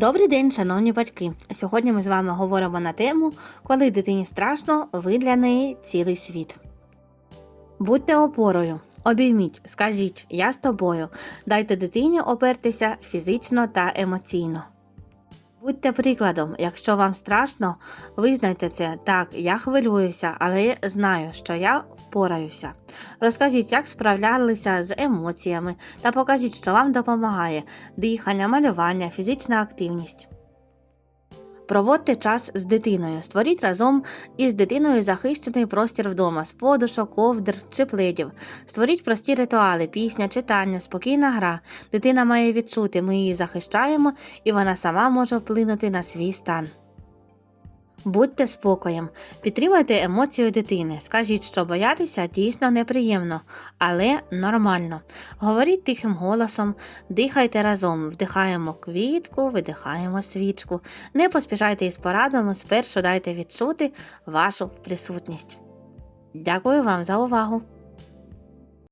Добрий день, шановні батьки. Сьогодні ми з вами говоримо на тему, коли дитині страшно, ви для неї цілий світ. Будьте опорою, обійміть, скажіть Я з тобою. Дайте дитині опертися фізично та емоційно. Будьте прикладом, якщо вам страшно, визнайте це так, я хвилююся, але знаю, що я впораюся. Розкажіть, як справлялися з емоціями та покажіть, що вам допомагає дихання, малювання, фізична активність. Проводьте час з дитиною. Створіть разом із дитиною захищений простір вдома з подушок, ковдр чи пледів. Створіть прості ритуали, пісня, читання, спокійна гра. Дитина має відчути, ми її захищаємо, і вона сама може вплинути на свій стан. Будьте спокоєм, підтримайте емоцію дитини. Скажіть, що боятися дійсно неприємно, але нормально. Говоріть тихим голосом, дихайте разом, вдихаємо квітку, видихаємо свічку. Не поспішайте із порадами, спершу дайте відчути вашу присутність. Дякую вам за увагу!